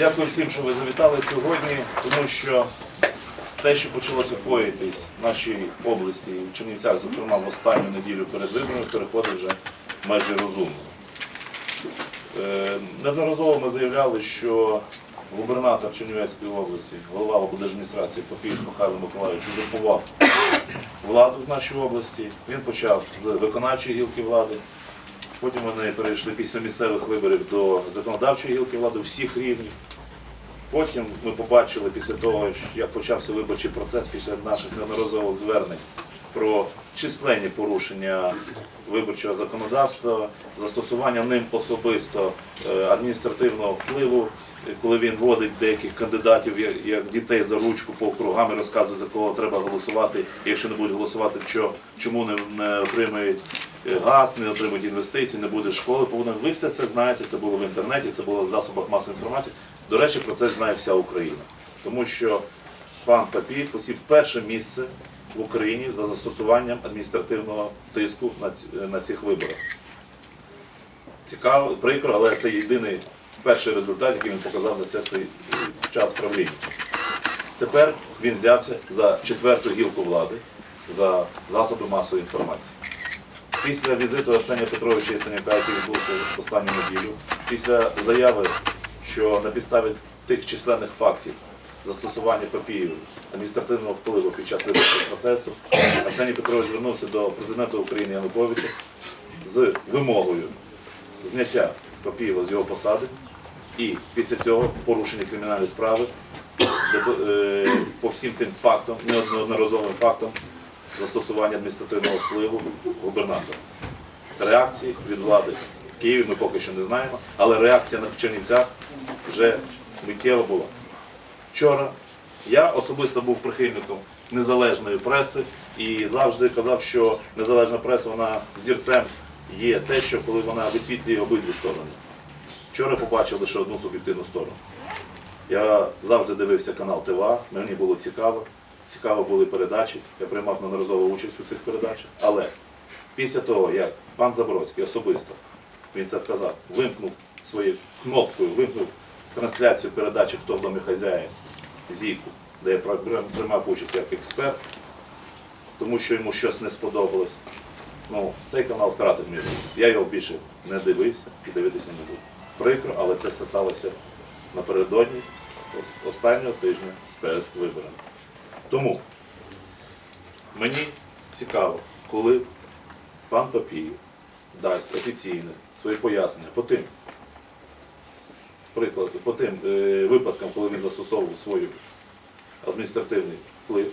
Дякую всім, що ви завітали сьогодні, тому що те, що почалося коїтись в нашій області, і в Чернівцях, зокрема в останню неділю перед виборами, переходить вже майже розумно. Е, Неодноразово ми заявляли, що губернатор Чернівецької області, голова облдержадміністрації Попів Михайло Миколаївич узурпував владу в нашій області. Він почав з виконавчої гілки влади. Потім вони перейшли після місцевих виборів до законодавчої гілки влади всіх рівнів. Потім ми побачили після того, як почався виборчий процес після наших неодноразових звернень про численні порушення виборчого законодавства, застосування ним особисто е, адміністративного впливу, коли він водить деяких кандидатів як- дітей за ручку по округам і розказує, за кого треба голосувати. Якщо не будуть голосувати, що, чому не, не отримають е, газ, не отримують інвестиції, не буде школи. повинен. Ви все це знаєте, це було в інтернеті, це було в засобах масової інформації. До речі, про це знає вся Україна. Тому що пан Папій посів перше місце в Україні за застосуванням адміністративного тиску на, на цих виборах. Цікаво, прикро, але це єдиний перший результат, який він показав за все свій е, час правління. Тепер він взявся за четверту гілку влади, за засоби масової інформації. Після візиту Арсенія Петровича Яценюка, який відбувся в останню неділю, після заяви, що на підставі тих численних фактів застосування папірів адміністративного впливу під час виборчого процесу, Арсеній Петрович звернувся до президента України Януковича з вимогою зняття Папієва з його посади і після цього порушення кримінальної справи е, по всім тим фактам, неодноразовим фактам застосування адміністративного впливу губернатора. Реакції від влади в Києві ми поки що не знаємо, але реакція на Чернівцях вже миттєва була. Вчора я особисто був прихильником незалежної преси і завжди казав, що незалежна преса вона зірцем є те, що коли вона висвітлює обидві сторони. Вчора побачив лише одну суб'єктивну сторону. Я завжди дивився канал ТВА, мені було цікаво. Цікаво були передачі, я приймав неодноразову участь у цих передачах. Але після того, як пан Забродський особисто, він це вказав, вимкнув своєю кнопкою, вимкнув трансляцію передачі Хто в домі хазяїн Зіку, де я приймав- участь як експерт, тому що йому щось не сподобалось. Ну, цей канал втратив мій. Я його більше не дивився і дивитися не буду. Прикро, але це все сталося напередодні останнього тижня перед виборами. Тому мені цікаво, коли пан Папіїв дасть офіційне своє пояснення по тим приклад, по тим е, випадкам, коли він застосовував свій адміністративний вплив,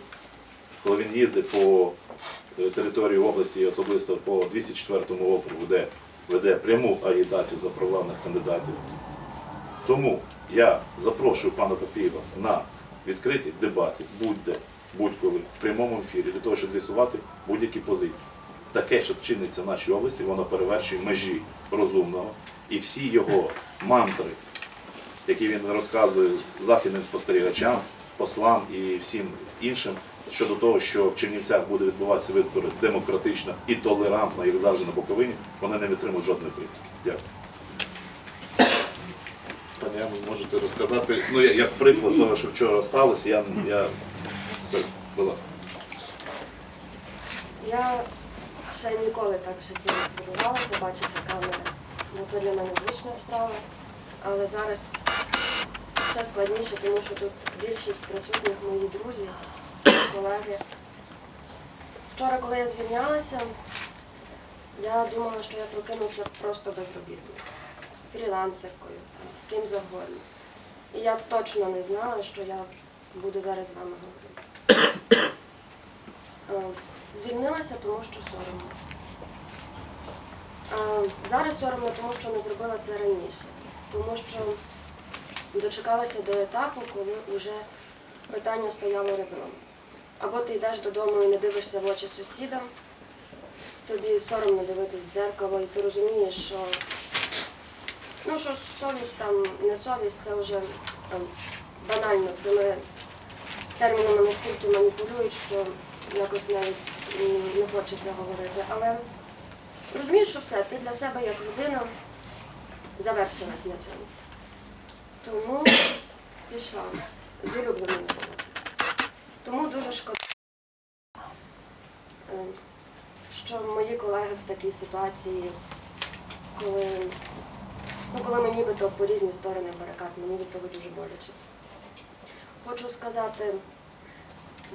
коли він їздив по е, території області і особисто по 204 округу, де веде пряму агітацію за провладних кандидатів. Тому я запрошую пана Папієва на відкриті дебати, будь-де, будь-коли, в прямому ефірі, для того, щоб з'ясувати будь-які позиції. Таке, що чиниться в нашій області, воно перевершує межі розумного. І всі його мантри, які він розказує західним спостерігачам, послам і всім іншим щодо того, що в Чернівцях буде відбуватися вибори демократично і толерантно, як завжди на Буковині, вони не витримують жодної критики. Дякую. Пані, ви можете розказати, ну я- як приклад того, що вчора сталося, я, я це, будь ласка. Я ще ніколи так в житті не хвилювалася, бачити камери, бо це для мене звична справа. Але зараз ще складніше, тому що тут більшість присутніх мої друзі, колеги. Вчора, коли я звільнялася, я думала, що я прокинуся просто безробітною, фрілансеркою, там, ким завгодно. І я точно не знала, що я буду зараз з вами говорити. Е, Звільнилася, тому що соромно. Е, Зараз соромно, тому що не зробила це раніше. Тому що дочекалася до етапу, коли вже питання стояло ребром. Або ти йдеш додому і не дивишся в очі сусідам, тобі соромно дивитись в дзеркало, і ти розумієш, що, ну, що совість там, не совість, це вже там, банально цими термінами настільки маніпулюють, що якось навіть не хочеться говорити. Але розумієш, що все, ти для себе як людина завершилась на цьому. Тому пішла з улюбленої роботи. Тому дуже шкода, е, що мої колеги в такій ситуації, коли, ну, коли ми нібито по різні сторони барикад, мені від того дуже боляче. Хочу сказати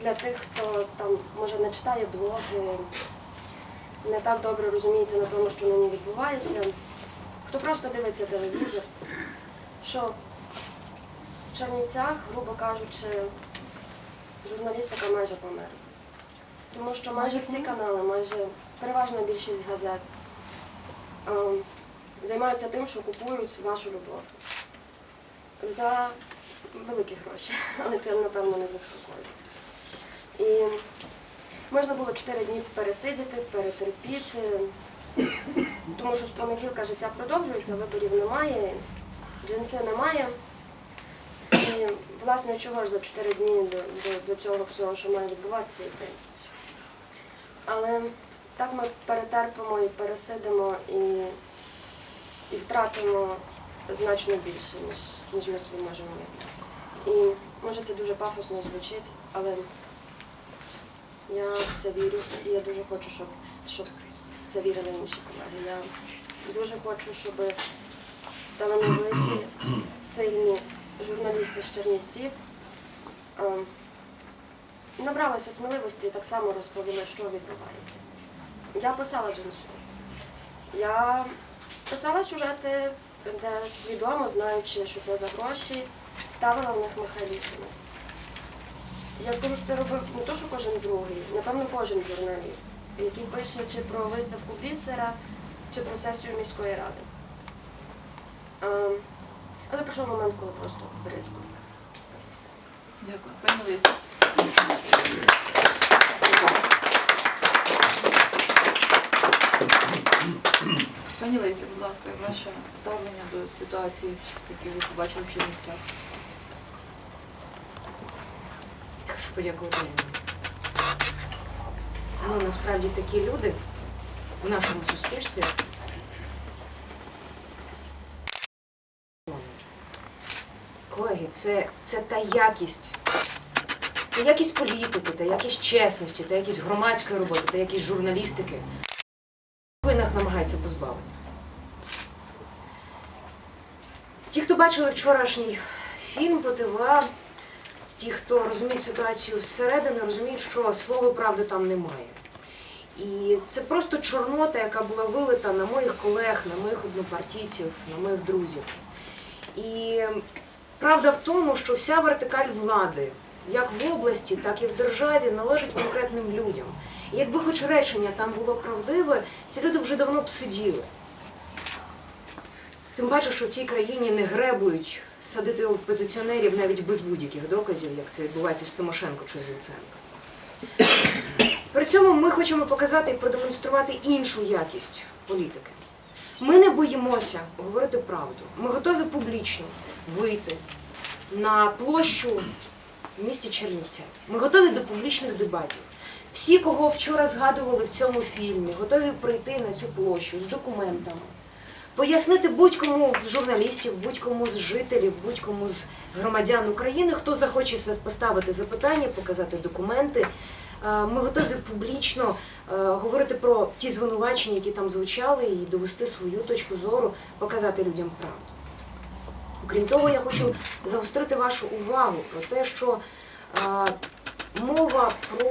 для тих, хто там може не читає блоги, не так добре розуміється на тому, що нині відбувається, хто просто дивиться телевізор, що в Чернівцях, грубо кажучи, журналістика майже померла. Тому що майже всі канали, майже переважна більшість газет ем, займаються тим, що купують вашу любов за великі гроші, але це напевно не заспокоює. І можна було 4 дні пересидіти, перетерпіти, тому що з понеділка життя продовжується, виборів немає, джинси немає. Власне, чого ж за 4 дні до, до, до цього всього, що має відбуватися йти. Але так ми перетерпимо і пересидимо і, і втратимо значно більше, ніж, ніж ми собі можемо уявити. І може це дуже пафосно звучить, але я в це вірю, і я дуже хочу, щоб, щоб в це вірили інші колеги. Я дуже хочу, щоб талановиті, сильні журналісти з Чернівців ем, набралися сміливості і так само розповіли, що відбувається. Я писала джинсу. Я писала сюжети, де свідомо, знаючи, що це за гроші, ставила в них Михайлішина. Я скажу, що це робив не то, що кожен другий, напевно, кожен журналіст, який пише чи про виставку бісера, чи про сесію міської ради. Але прийшов момент, коли просто бридко. Дякую. Пані Лесі. Пані Лесі, будь ласка, ваше ставлення до ситуації, яку ви побачили в Чернівцях. Хочу подякувати. Ну, насправді такі люди в нашому суспільстві. Це, це та якість. Та якість політики, та якість чесності, та якість громадської роботи, та якість журналістики. Ви нас намагається позбавити. Ті, хто бачили вчорашній фільм про ТВА, ті, хто розуміють ситуацію зсередини, розуміють, що слова правди там немає. І це просто чорнота, яка була вилита на моїх колег, на моїх однопартійців, на моїх друзів. І правда в тому, що вся вертикаль влади, як в області, так і в державі, належить конкретним людям. І якби хоч речення там було правдиве, ці люди вже давно б сиділи. Тим паче, що в цій країні не гребують садити опозиціонерів навіть без будь-яких доказів, як це відбувається з Тимошенко чи з Луценко. При цьому ми хочемо показати і продемонструвати іншу якість політики. Ми не боїмося говорити правду. Ми готові публічно вийти на площу в місті Чернівця. Ми готові до публічних дебатів. Всі, кого вчора згадували в цьому фільмі, готові прийти на цю площу з документами пояснити будь-кому з журналістів, будь-кому з жителів, будь-кому з громадян України, хто захоче поставити запитання, показати документи. Е, Ми готові публічно е, говорити про ті звинувачення, які там звучали, і довести свою точку зору, показати людям правду. Окрім того, я хочу загострити вашу увагу про те, що мова про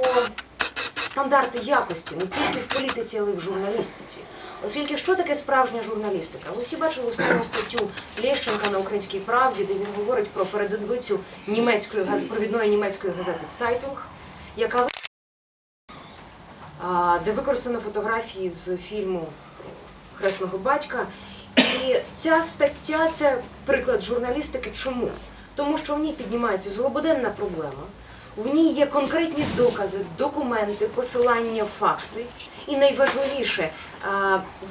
стандарти якості не тільки в політиці, але й в журналістиці. Оскільки що таке справжня журналістика? Ви всі бачили останню статтю Лєщенка на Українській правді, де він говорить про передовицю німецької газ- провідної німецької газети Zeitung, яка де використано фотографії з фільму Хресного батька. І ця стаття це приклад журналістики. Чому? Тому що в ній піднімається злободенна проблема. В ній є конкретні докази, документи, посилання, факти. І найважливіше,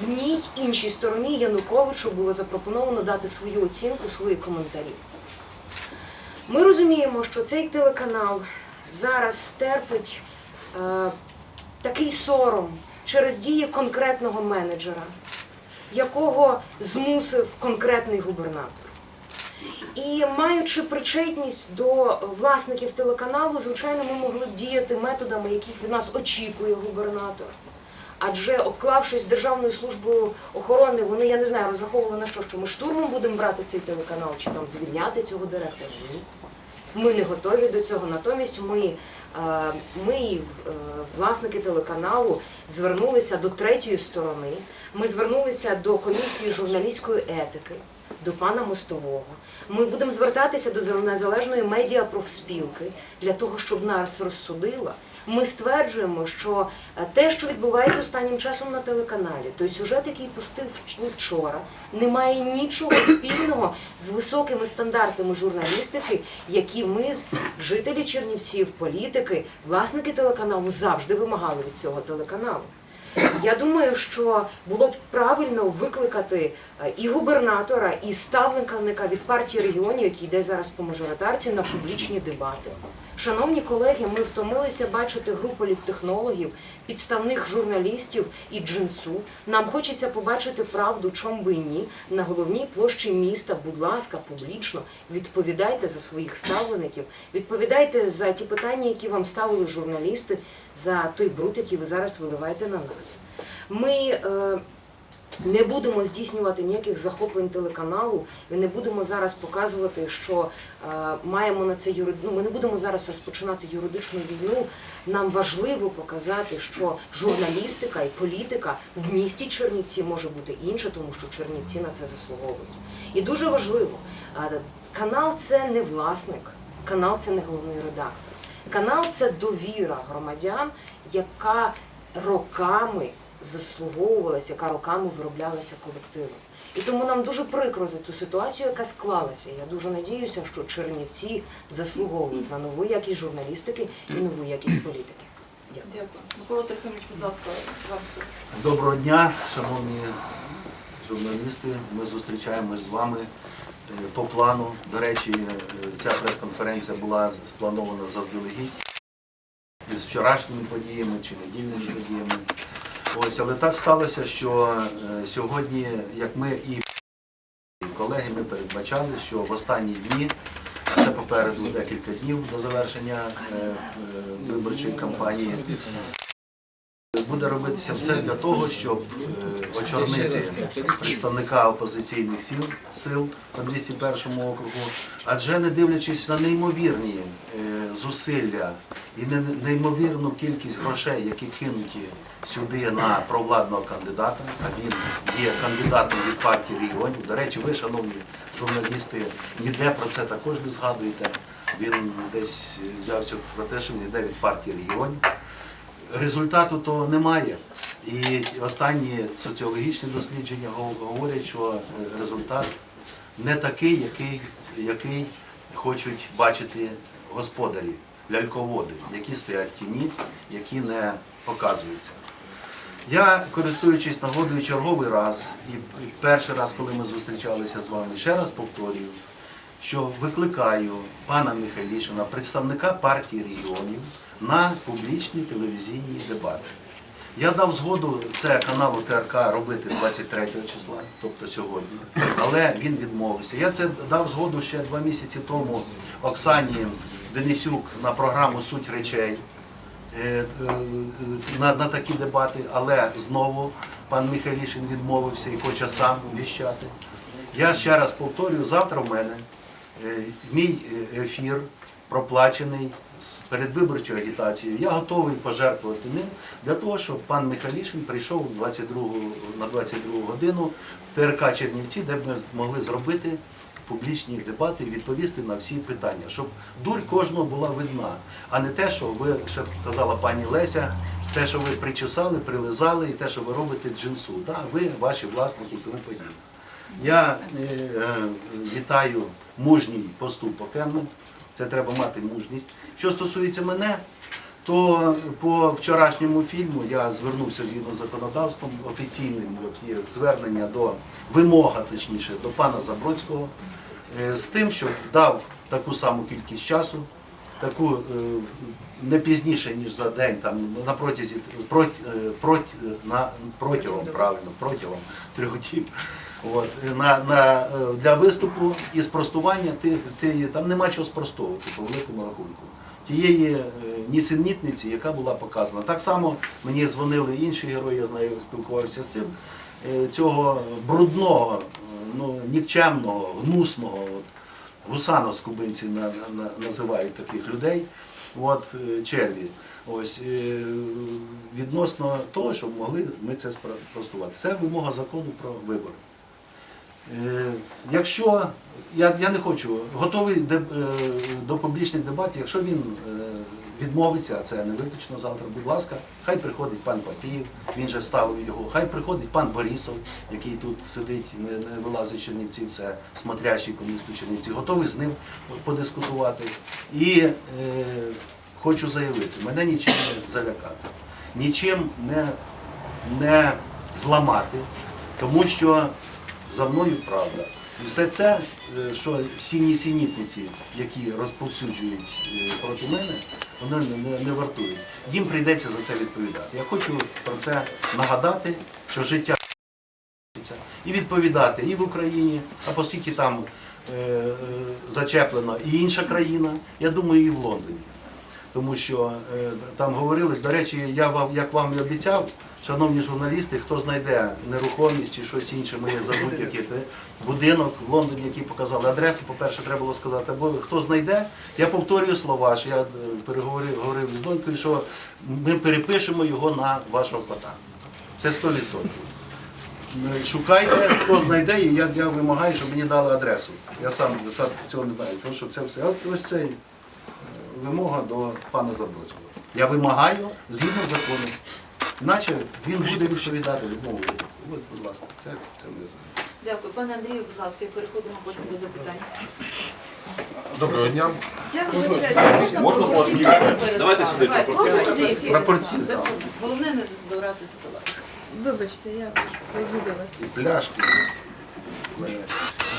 в ній іншій стороні Януковичу було запропоновано дати свою оцінку, свої коментарі. Ми розуміємо, що цей телеканал зараз терпить такий сором через дії конкретного менеджера, якого змусив конкретний губернатор. І маючи причетність до власників телеканалу, звичайно, ми могли б діяти методами, яких від нас очікує губернатор. Адже обклавшись Державною службою охорони, вони, я не знаю, розраховували на що, що ми штурмом будемо брати цей телеканал чи там звільняти цього директора. Ми не готові до цього. Натомість ми, е, ми е, власники телеканалу, звернулися до третьої сторони. Ми звернулися до комісії журналістської етики, до пана Мостового. Ми будемо звертатися до незалежної медіа профспілки для того, щоб нас розсудила. Ми стверджуємо, що е, те, що відбувається останнім часом на телеканалі, той сюжет, який пустив вчора, не має нічого спільного з високими стандартами журналістики, які ми, жителі Чернівців, політики, власники телеканалу, завжди вимагали від цього телеканалу. Я думаю, що було б правильно викликати е, і губернатора, і ставника від партії регіонів, який йде зараз по мажоритарці, на публічні дебати. Шановні колеги, ми втомилися бачити гру політтехнологів, підставних журналістів і джинсу. Нам хочеться побачити правду, чом би ні, на головній площі міста. Будь ласка, публічно відповідайте за своїх ставлеників, відповідайте за ті питання, які вам ставили журналісти, за той бруд, який ви зараз виливаєте на нас. Ми е, не будемо здійснювати ніяких захоплень телеканалу, і не будемо зараз показувати, що е, маємо на це юрид... ну, Ми не будемо зараз розпочинати юридичну війну. Нам важливо показати, що журналістика і політика в місті Чернівці може бути інша, тому що Чернівці на це заслуговують. І дуже важливо, е, канал це не власник, канал це не головний редактор. Канал це довіра громадян, яка роками заслуговувалася, яка роками вироблялася колективом. І тому нам дуже прикро за ту ситуацію, яка склалася. Я дуже надіюся, що Чернівці заслуговують на нову якість журналістики і нову якість політики. Дякую. Дякую. Микола Трохимович, будь ласка, вам. Доброго дня, шановні журналісти. Ми зустрічаємось з вами е, по плану. До речі, е, ця прес-конференція була спланована заздалегідь із вчорашніми подіями чи недільними подіями. Ось, але так сталося, що е, сьогодні, як ми і колеги, ми передбачали, що в останні дні, це попереду декілька днів до завершення е, е, виборчої кампанії, Буде робитися все для того, щоб е, очорнити представника опозиційних сил, сил на 201 округу, адже не дивлячись на неймовірні е, зусилля і не- неймовірну кількість грошей, які кинуті сюди на провладного кандидата, а він є кандидатом від партії регіонів. До речі, ви, шановні журналісти, ніде про це також не згадуєте. Він десь взявся про те, що він йде від партії регіонів результату то немає. І останні соціологічні дослідження говорять, що е, результат не такий, який, який хочуть бачити господарі, ляльководи, які стоять в тіні, які не показуються. Я, користуючись нагодою черговий раз, і перший раз, коли ми зустрічалися з вами, ще раз повторюю, що викликаю пана Михайлішина, представника партії регіонів, на публічні телевізійні дебати. Я дав згоду це каналу ТРК робити 23 числа, тобто сьогодні, але він відмовився. Я це дав згоду ще два місяці тому Оксані Денисюк на програму Суть речей е, е, на, на такі дебати, але знову пан Михайлішин відмовився і хоче сам віщати. Я ще раз повторюю, завтра в мене е, мій ефір проплачений з передвиборчою агітацією. Я готовий пожертвувати ним для того, щоб пан Михайлішин прийшов 22, на 22 годину в ТРК Чернівці, де б ми могли зробити публічні дебати і відповісти на всі питання, щоб дурь кожного була видна, а не те, що ви ще казала пані Леся, те, що ви причесали, прилизали, і те, що ви робите джинсу. Да, ви, ваші власники і тому подібне. Я е, е, вітаю мужній поступок Емми. Це треба мати мужність. Що стосується мене, то по вчорашньому фільму я звернувся згідно з законодавством офіційним от є звернення до вимога, точніше, до пана Забродського е, з тим, щоб дав таку саму кількість часу, таку е, не пізніше ніж за день, там на протязі прот, е, прот, на протягом правильно, протягом трьох діб. От, на, на, е, для виступу і спростування тих, тих, там нема чого спростовувати по великому рахунку. Тієї е, нісенітниці, яка була показана. Так само мені дзвонили інші герої, я знаю, спілкувався з цим. е, Цього брудного, ну, нікчемного, гнусного, от, гусана з кубинці на, на, називають таких людей, от, черві. Ось, відносно того, щоб могли ми це спростувати. Це вимога закону про вибори. Е, Якщо я, я не хочу, готовий де- е, до публічних дебатів, якщо він е, відмовиться, а це не виключно завтра, будь ласка, хай приходить пан Папіїв, він же ставив його, хай приходить пан Борисов, який тут сидить, не, не вилазить з Чернівців, це смотрящий по місту Чернівці, готовий з ним подискутувати. І е, хочу заявити, мене нічим не залякати, нічим не, не зламати, тому що за мною правда. І все це, е, що всі нісенітниці, які розповсюджують е, проти мене, вони не, не, вартують. Їм прийдеться за це відповідати. Я хочу про це нагадати, що життя і відповідати і в Україні, а оскільки там е, е, зачеплено і інша країна, я думаю, і в Лондоні. Тому що е, там говорилось, до речі, я вам, як вам і обіцяв, шановні журналісти, хто знайде нерухомість чи щось інше, моє забудь яке будинок в Лондоні, який показали адресу, по-перше, треба було сказати, або хто знайде, я повторюю слова, що я е, переговорив говорив з донькою, що ми перепишемо його на вашого кота. Це 100%. Е, Шукайте, хто знайде, і я, я вимагаю, щоб мені дали адресу. Я сам, цього не знаю, тому що це все. От ось це е, вимога до пана Забродського. Я вимагаю згідно закону. Іначе він буде відповідати відмову. От, будь ласка, це, це ми знаємо. Дякую. Пане Андрію, будь ласка, переходимо потім до запитань. Доброго дня. Я вибачаюся, Можна пропорційно? Давайте сюди пропорційно. Пропорційно, так. Головне не забирати стола. Вибачте, я розгубилась. І пляшки.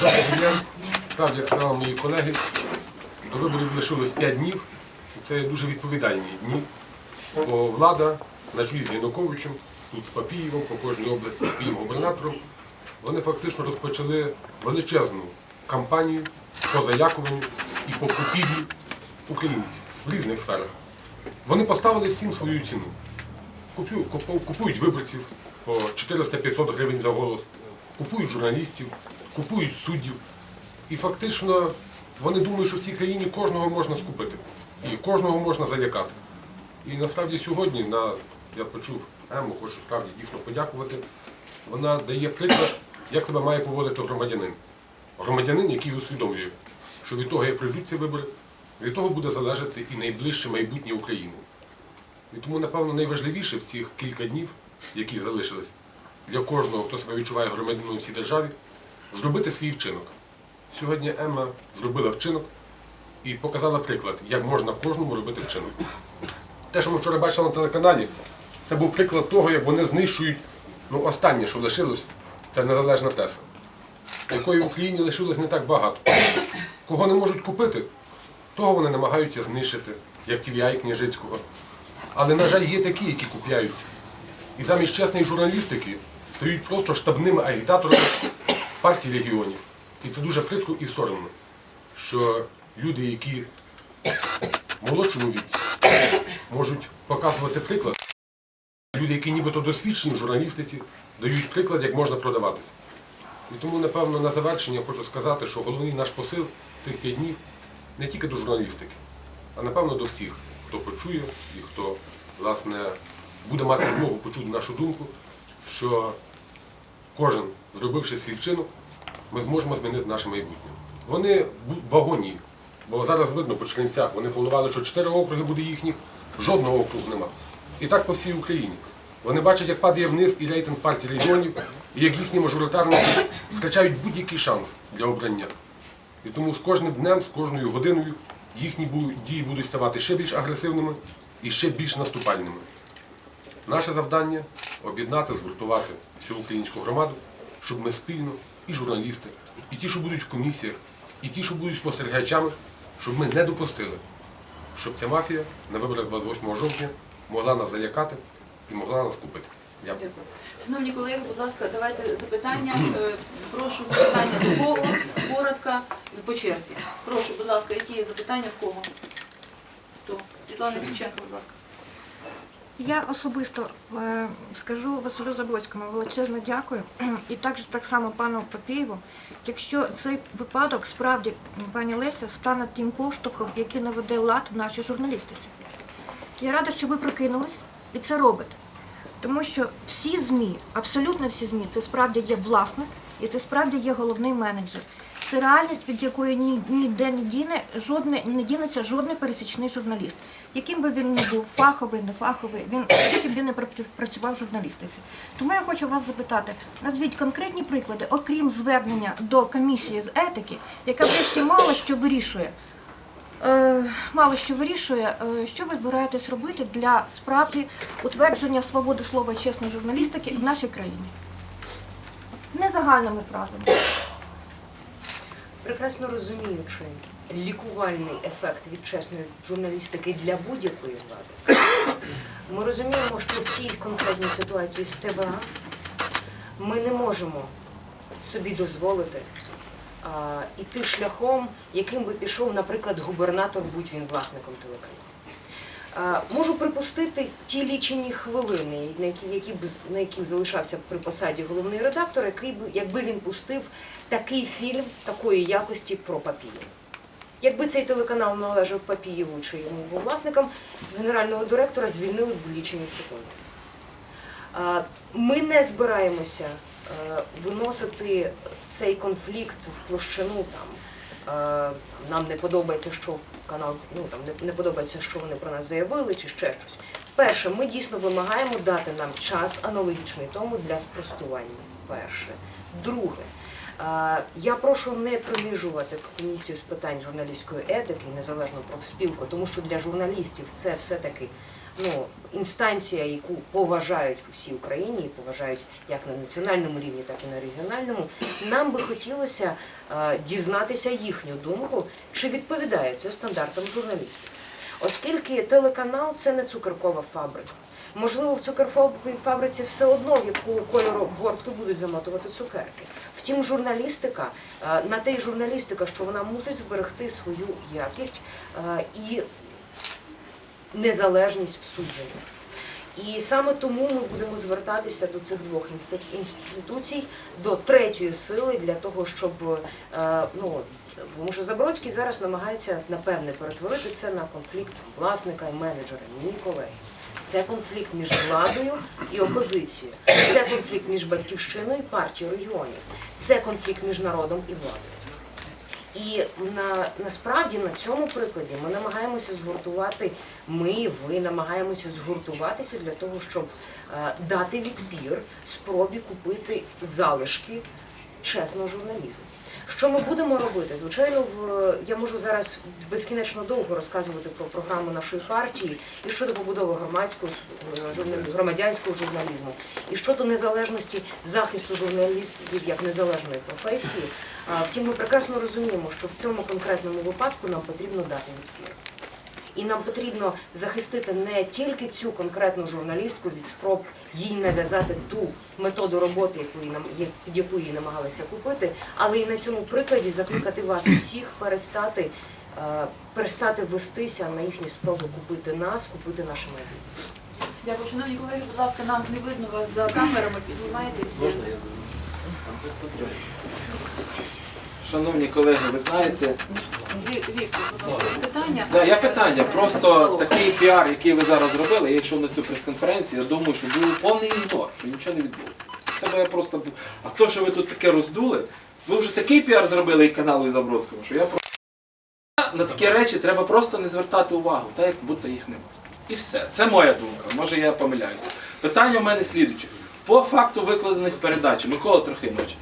Доброго дня. Справді, мої колеги, до виборів лишилось 5 днів. Це дуже відповідальні дні. Бо влада на чолі з Януковичем, тут з Папієвом, по кожній області, з своїм губернатором, вони фактично розпочали величезну кампанію по залякуванню і по купівлі українців в різних сферах. Вони поставили всім свою ціну. Купують виборців по 400-500 гривень за голос, купують журналістів, купують суддів. І фактично вони думають, що в цій країні кожного можна скупити і кожного можна залякати. І насправді сьогодні на, я почув Ему, хочу справді дійсно подякувати. Вона дає приклад, як тебе має поводити громадянин. Громадянин, який усвідомлює, що від того, як прийдуть ці вибори, від того буде залежати і найближче майбутнє України. І тому, напевно, найважливіше в цих кілька днів, які залишились, для кожного, хто себе відчуває громадянином в цій державі, зробити свій вчинок. Сьогодні Емма зробила вчинок і показала приклад, як можна кожному робити вчинок. Те, що ми вчора бачили на телеканалі, це був приклад того, як вони знищують ну, останнє, що лишилось, це незалежна теса, якої в Україні лишилось не так багато. Кого не можуть купити, того вони намагаються знищити, як TVI Княжицького. Але, на жаль, є такі, які купляються. І замість чесної журналістики стають просто штабними агітаторами партії регіонів. І це дуже прикро і соромно, що люди, які в молодшому віці можуть показувати приклад, люди, які нібито досвідчені в журналістиці, дають приклад, як можна продаватися. І тому, напевно, на завершення хочу сказати, що головний наш посил цих п'ять днів не тільки до журналістики, а напевно до всіх, хто почує і хто, власне, буде мати змогу почути нашу думку, що кожен, зробивши свій вчинок, ми зможемо змінити наше майбутнє. Вони в агонії, бо зараз видно по Чернівцях, вони планували, що чотири округи буде їхніх, жодного округу нема. І так по всій Україні. Вони бачать, як падає вниз і рейтинг партії регіонів, і як їхні мажоритарники втрачають будь-який шанс для обрання. І тому з кожним днем, з кожною годиною їхні дії будуть ставати ще більш агресивними і ще більш наступальними. Наше завдання об'єднати, згуртувати всю українську громаду, щоб ми спільно, і журналісти, і ті, що будуть в комісіях, і ті, що будуть спостерігачами, щоб ми не допустили, щоб ця мафія на виборах 28 жовтня могла нас залякати і могла нас купити. Дякую. Шановні колеги, будь ласка, давайте запитання. Е, Прошу запитання до кого? Коротко, по черзі. Прошу, будь ласка, які є запитання в кого? Хто? Світлана Січенко, будь ласка. Я особисто е, скажу Василю Забродському величезно дякую. І також так само пану Папієву. Якщо цей випадок справді пані Леся стане тим поштовхом, який наведе лад в нашій журналістиці. Я рада, що ви прокинулись і це робите. Тому що всі ЗМІ, абсолютно всі ЗМІ, це справді є власник і це справді є головний менеджер. Це реальність, від якої ніде не діне жодне не дінеться жодний пересічний журналіст. Яким би він не був, фаховий, не фаховий, він скільки б він не працював в журналістиці. Тому я хочу вас запитати, назвіть конкретні приклади, окрім звернення до комісії з етики, яка врешті мало що вирішує. Е, мало що вирішує, Е, що ви збираєтесь робити для справді утвердження свободи слова чесної журналістики в нашій країні? Не загальними фразами. Прекрасно розуміючи лікувальний ефект від чесної журналістики для будь-якої влади, ми розуміємо, що в цій конкретній ситуації з ТВА ми не можемо собі дозволити іти шляхом, яким би пішов, наприклад, губернатор, будь він власником телеканалу. Можу припустити ті лічені хвилини, на які, які б, на які залишався б при посаді головний редактор, який би, якби він пустив такий фільм такої якості про Папієва. Якби цей телеканал належав Папієву чи йому був власником, генерального директора звільнили б в лічені секунди. Ми не збираємося е, виносити цей конфлікт в площину там. е, Нам не подобається, що канал ну там не, не подобається, що вони про нас заявили, чи ще щось. Перше, ми дійсно вимагаємо дати нам час аналогічний тому для спростування. Перше. Друге, я прошу не принижувати комісію з питань журналістської етики і про профспілку, тому що для журналістів це все-таки ну, інстанція, яку поважають по всій Україні, і поважають як на національному рівні, так і на регіональному. Нам би хотілося е, дізнатися їхню думку, чи відповідає це стандартам журналістів. Оскільки телеканал це не цукеркова фабрика. Можливо, в цукерковій фабриці все одно в яку кольору обгортки будуть замотувати цукерки. Втім, журналістика е, на те й журналістика, що вона мусить зберегти свою якість е, і незалежність в судженні. І саме тому ми будемо звертатися до цих двох інсти- інституцій, до третьої сили для того, щоб е, ну. Тому що Забродський зараз намагається напевне перетворити це на конфлікт власника і менеджера. Ні, колеги. Це конфлікт між владою і опозицією. Це конфлікт між батьківщиною і партією регіонів. Це конфлікт між народом і владою. І на, насправді на цьому прикладі ми намагаємося згуртувати, ми, ви намагаємося згуртуватися для того, щоб е, дати відбір спробі купити залишки чесного журналізму. Що ми будемо робити? Звичайно, в я можу зараз безкінечно довго розказувати про програму нашої партії і щодо побудови громадського е, громадянського журналізму, і щодо незалежності захисту журналістів як незалежної професії. Втім, ми прекрасно розуміємо, що в цьому конкретному випадку нам потрібно дати відпір. І нам потрібно захистити не тільки цю конкретну журналістку від спроб їй нав'язати ту методу роботи, яку нам є- під яку її намагалися купити, але і на цьому прикладі закликати вас усіх перестати, е, перестати вестися на їхні спроби купити нас, купити наше майбутнє. Дякую, шановні колеги, будь ласка, нам не видно вас за камерами, піднімайтесь. Шановні колеги, ви знаєте, питання. да, я питання. Просто такий піар, який ви зараз зробили, я йшов на цю прес-конференцію, я думаю, що був повний ігнор, що нічого не відбулося. Це я просто був. А то, що ви тут таке роздули, ви вже такий піар зробили і каналу і Забродському, що я просто на такі речі треба просто не звертати увагу, так як будто їх немає. І все. Це моя думка. Може я помиляюся. Питання в мене слідуче. По факту викладених в передачі, Микола Трохимович,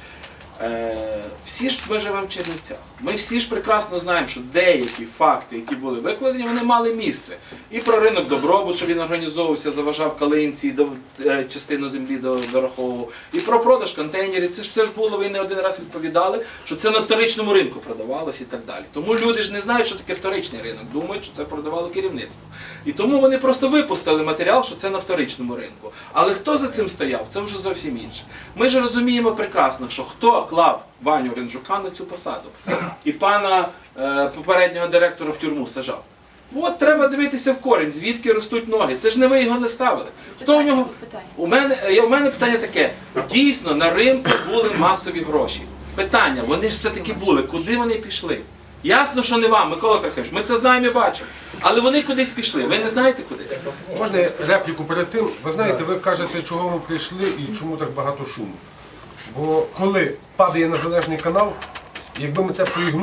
всі ж ми живемо Чернівцях. Ми всі ж прекрасно знаємо, що деякі факти, які були викладені, вони мали місце. І про ринок добробут, що він організовувався, заважав калинці, до, е, частину землі до- дораховував. І про продаж контейнерів. Це ж все ж було, ви не один раз відповідали, що це на вторичному ринку продавалось і так далі. Тому люди ж не знають, що таке вторичний ринок, думають, що це продавало керівництво. І тому вони просто випустили матеріал, що це на вторичному ринку. Але хто за цим стояв, це вже зовсім інше. Ми ж розуміємо прекрасно, що хто клав Ваню Ренджука на цю посаду і пана е, попереднього директора в тюрму сажав. От треба дивитися в корінь, звідки ростуть ноги. Це ж не ви його не ставили. Хто у нього? У мене, е, у мене питання таке: дійсно на ринку були масові гроші. Питання, вони ж все-таки були, куди вони пішли? Ясно, що не вам, Микола Трохимович, ми це знаємо і бачимо. Але вони кудись пішли. Ви не знаєте куди? Можна я репліку перед тим? Ви знаєте, ви кажете, чого ви прийшли і чому так багато шуму. Бо коли падає незалежний канал, якби ми це проігнорували,